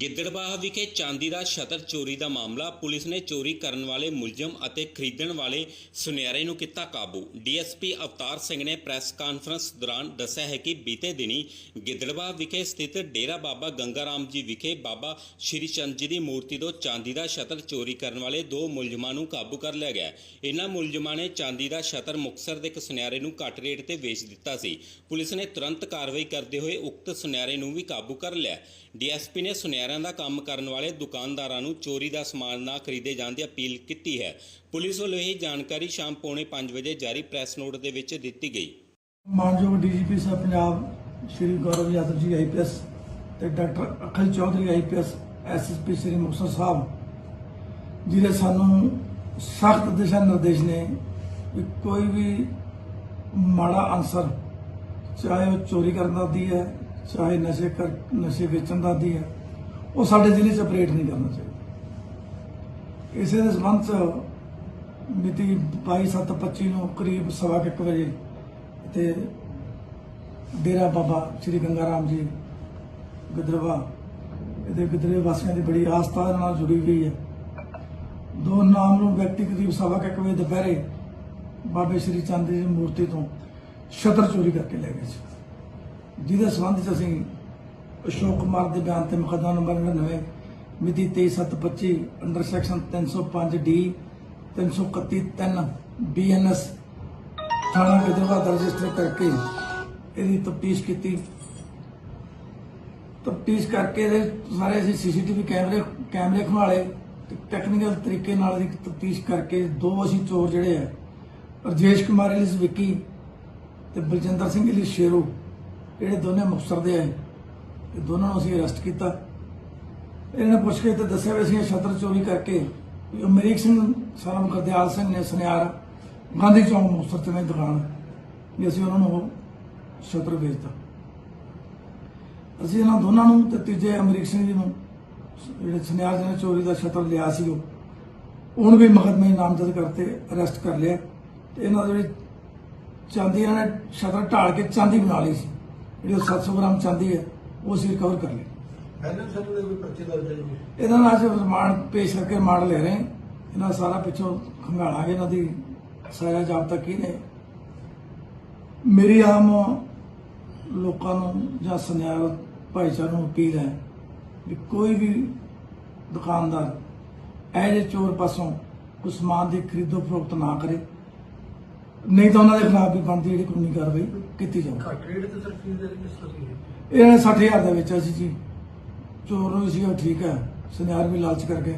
ਗਿੱਦੜਬਾਹ ਵਿਖੇ ਚਾਂਦੀ ਦਾ ਸ਼ਤਰ ਚੋਰੀ ਦਾ ਮਾਮਲਾ, ਪੁਲਿਸ ਨੇ ਚੋਰੀ ਕਰਨ ਵਾਲੇ ਮੁਲਜ਼ਮ ਅਤੇ ਖਰੀਦਣ ਵਾਲੇ ਸੁਨਿਆਰੇ ਨੂੰ ਕੀਤਾ ਕਾਬੂ। ਡੀਐਸਪੀ ਅਵਤਾਰ ਸਿੰਘ ਨੇ ਪ੍ਰੈਸ ਕਾਨਫਰੰਸ ਦੌਰਾਨ ਦੱਸਿਆ ਹੈ ਕਿ ਬੀਤੇ ਦਿਨੀ ਗਿੱਦੜਬਾਹ ਵਿਖੇ ਸਥਿਤ ਡੇਰਾ ਬਾਬਾ ਗੰਗਾਰਾਮ ਜੀ ਵਿਖੇ ਬਾਬਾ ਸ਼੍ਰੀ ਚੰਦ ਜੀ ਦੀ ਮੂਰਤੀ ਤੋਂ ਚਾਂਦੀ ਦਾ ਸ਼ਤਰ ਚੋਰੀ ਕਰਨ ਵਾਲੇ ਦੋ ਮੁਲਜ਼ਮਾਂ ਨੂੰ ਕਾਬੂ ਕਰ ਲਿਆ ਗਿਆ। ਇਹਨਾਂ ਮੁਲਜ਼ਮਾਂ ਨੇ ਚਾਂਦੀ ਦਾ ਸ਼ਤਰ ਮੁਕਸਰ ਦੇ ਇੱਕ ਸੁਨਿਆਰੇ ਨੂੰ ਘੱਟ ਰੇਟ ਤੇ ਵੇਚ ਦਿੱਤਾ ਸੀ। ਪੁਲਿਸ ਨੇ ਤੁਰੰਤ ਕਾਰਵਾਈ ਕਰਦੇ ਹੋਏ ਉਕਤ ਸੁਨਿਆਰੇ ਨੂੰ ਵੀ ਕਾਬੂ ਕਰ ਲਿਆ। ਡੀਐਸਪੀ ਨੇ ਸੁਨਿਆਰਿਆਂ ਦਾ ਕੰਮ ਕਰਨ ਵਾਲੇ ਦੁਕਾਨਦਾਰਾਂ ਨੂੰ ਚੋਰੀ ਦਾ ਸਮਾਨ ਨਾ ਖਰੀਦੇ ਜਾਣ ਦੀ ਅਪੀਲ ਕੀਤੀ ਹੈ। ਪੁਲਿਸ ਵੱਲੋਂ ਇਹ ਜਾਣਕਾਰੀ ਸ਼ਾਮ ਪੌਣੇ 5 ਵਜੇ ਜਾਰੀ ਪ੍ਰੈਸ ਨੋਟ ਦੇ ਵਿੱਚ ਦਿੱਤੀ ਗਈ। ਮਾਨਯੋਗ ਡੀਜੀਪੀ ਸਾਹਿਬ ਪੰਜਾਬ ਸ਼੍ਰੀ ਗੌਰਵ ਯਾਦਵ ਜੀ ਆਈਪੀਐਸ ਤੇ doctor Akhil Chaudhary IPS SSP Shri Muktsar Sahib ਜਿਹੜੇ ਸਾਨੂੰ ਸਖਤ ਦਿਸ਼ਾ ਨਿਰਦੇਸ਼ ਨੇ ਕਿ ਕੋਈ ਵੀ ਮਾੜਾ ਅਨਸਰ, ਚਾਹੇ ਉਹ ਚੋਰੀ ਕਰਨ ਦਾ ਦੀ ਹੈ, ਚਾਹੇ ਨਸ਼ੇ ਕਰ, ਨਸ਼ੇ ਵੇਚਣ ਦਾ ਦੀ ਹੈ ਉਹ ਸਾਡੇ ਜ਼ਿਲ੍ਹੇ 'ਚ ਆਪਰੇਟ ਨਹੀਂ ਕਰਨਾ ਚਾਹੀਦਾ। ਇਸੇ ਦੇ ਸੰਬੰਧ 'ਚ ਮਿਤੀ 22/7/25 ਨੂੰ ਕਰੀਬ ਸਵਾ ਕੁ ਇੱਕ ਵਜੇ ਤੇ ਡੇਰਾ ਬਾਬਾ ਸ੍ਰੀ ਗੰਗਾ ਰਾਮ ਜੀ ਗਦਰਵਾ ਇਹਦੇ ਗਿੱਦੜੇ ਵਾਸੀਆਂ ਦੀ ਬੜੀ ਆਸਥਾ ਦੇ ਨਾਲ ਜੁੜੀ ਹੋਈ ਹੈ। ਦੋ ਨਾਮ ਨੂੰ ਵਿਅਕਤੀ ਕਰੀਬ ਸਵਾ ਕੁ ਇੱਕ ਵਜੇ ਦੁਪਹਿਰੇ ਬਾਬੇ ਸ੍ਰੀ ਚੰਦ ਜੀ ਦੀ ਮੂਰਤੀ ਤੋਂ ਛਤਰ ਚੋਰੀ ਕਰਕੇ ਲੈ ਗਏ ਸੀ। ਜਿਹਦੇ ਸੰਬੰਧ ਚ ਅਸੀਂ ਅਸ਼ੋਕ ਕੁਮਾਰ ਦੇ ਬਿਆਨ ਤੇ ਮੁਕੱਦਮਾ ਨੰਬਰ 99 ਮਿਤੀ 23/7/25 ਅੰਡਰ ਸੈਕਸ਼ਨ 305 ਡੀ 331 3 ਬੀਐਨਐਸ ਥਾਣਾ ਗਿੱਦੜਵਾ ਰਜਿਸਟਰ ਕਰਕੇ ਇਹਦੀ ਤਫਤੀਸ਼ ਕੀਤੀ। ਤਫਤੀਸ਼ ਕਰਕੇ ਇਹਦੇ ਸਾਰੇ ਅਸੀਂ ਸੀਸੀਟੀਵੀ ਕੈਮਰੇ ਕੈਮਰੇ ਖਵਾਲੇ ਟੈਕਨੀਕਲ ਤਰੀਕੇ ਨਾਲ ਇਹਦੀ ਤਫਤੀਸ਼ ਕਰਕੇ ਦੋ ਅਸੀਂ ਚੋਰ ਜਿਹੜੇ ਆ, ਰਜੇਸ਼ ਕੁਮਾਰ ਇਲਿਸ ਵਿੱਕੀ ਤੇ ਬਲਜਿੰਦਰ ਸਿੰਘ ਇਲਿਸ ਸ਼ੇਰੂ ਜਿਹੜੇ ਦੋਨੇ ਮੁਕਤਸਰ ਦੇ ਆ। ਇਹ ਦੋਨਾਂ ਨੂੰ ਅਸੀਂ ਅਰੈਸਟ ਕੀਤਾ। ਇਹਨਾਂ ਨੇ ਪੁੱਛ ਕੇ ਤੇ ਦੱਸਿਆ ਵੀ ਅਸੀਂ ਇਹ ਛਤਰ ਚੋਰੀ ਕਰਕੇ ਵੀ ਅਮਰੀਕ ਸਿੰਘ ਸਾਰਾ ਗਰਦਿਆਲ ਸਿੰਘ ਨੇ ਸੁਨਿਆਰ ਗਾਂਧੀ ਚੌਂਕ ਮੁਕਤਸਰ ਤੇ ਮੇਰੀ ਦੁਕਾਨ ਵੀ ਅਸੀਂ ਉਹਨਾਂ ਨੂੰ ਉਹ ਛਤਰ ਵੇਚਤਾ ਅਸੀਂ ਇਹਨਾਂ ਦੋਨਾਂ ਨੂੰ ਤੇ ਤੀਜੇ ਅਮਰੀਕ ਸਿੰਘ ਜੀ ਨੂੰ ਜਿਹੜੇ ਸੁਨਿਆਰ ਜੀ ਨੇ ਚੋਰੀ ਦਾ ਛਤਰ ਲਿਆ ਸੀ ਉਹ, ਉਹਨੂੰ ਵੀ ਮਕਦਮੇ ਨਾਮਜ਼ਦ ਕਰਤੇ ਅਰੈਸਟ ਕਰ ਲਿਆ। ਤੇ ਇਹਨਾਂ ਦੇ ਜਿਹੜੇ ਚਾਂਦੀ ਇਹਨਾਂ ਨੇ ਛਤਰ ਢਾਲ ਕੇ ਚਾਂਦੀ ਬਣਾ ਲਈ ਸੀ। ਜਿਹੜੀ ਉਹ 700 ਗ੍ਰਾਮ ਚਾਂਦੀ ਹੈ ਉਹ ਅਸੀਂ ਰਿਕਵਰ ਕਰ ਲਈ ਪਹਿਲੇ ਦੇ ਕੋਈ ਪਰਚੇ ਦਰਜ ਹੈ ਜੀ ਇਹਨਾਂ ਨਾਲ ਅਸੀਂ ਰਿਮਾਂਡ ਪੇਸ਼ ਕਰਕੇ ਮਾਰ ਲੈ ਰਹੇ ਹਾਂ। ਇਹਨਾਂ ਸਾਰਾ ਪਿੱਛੋਂ ਖੰਗਾਲਾਂਗੇ ਇਹਨਾਂ ਦੀ ਸਾਰਾ ਜਾਬਤਾ ਕੀ ਨੇ। ਮੇਰੀ ਆਮ ਲੋਕਾਂ ਨੂੰ ਜਾਂ ਸੁਨਿਆਰ ਭਾਈਚਾਰੇ ਨੂੰ ਅਪੀਲ ਹੈ ਵੀ ਕੋਈ ਵੀ ਦੁਕਾਨਦਾਰ ਜਿਹੇ ਚੋਰ ਪਾਸੋਂ ਕੋਈ ਸਮਾਨ ਦੀ ਖਰੀਦੋ ਫਰੋਖਤ ਨਾ ਕਰੇ। ਨਹੀਂ ਤਾਂ ਉਹਨਾਂ ਦੇ ਖਿਲਾਫ ਵੀ ਬਣਦੀ ਜਿਹੜੀ ਕਾਨੂੰਨੀ ਕਾਰਵਾਈ ਕੀਤੀ ਜਾਵੇ ਘੱਟ ਰੇਟ ਤੇ ਸਰ ਫੀਸ ਦੇ ਕਿਸ ਤਰ੍ਹਾਂ ਦੀ ਹੈ ਇਹਨਾਂ ਨੇ 60000 ਦੇ ਵਿੱਚ ਸੀ ਜੀ ਚੋਰ ਨੂੰ ਸੀ ਉਹ ਠੀਕ ਹੈ। ਸੁਨਿਆਰ ਵੀ ਲਾਲਚ ਕਰਕੇ।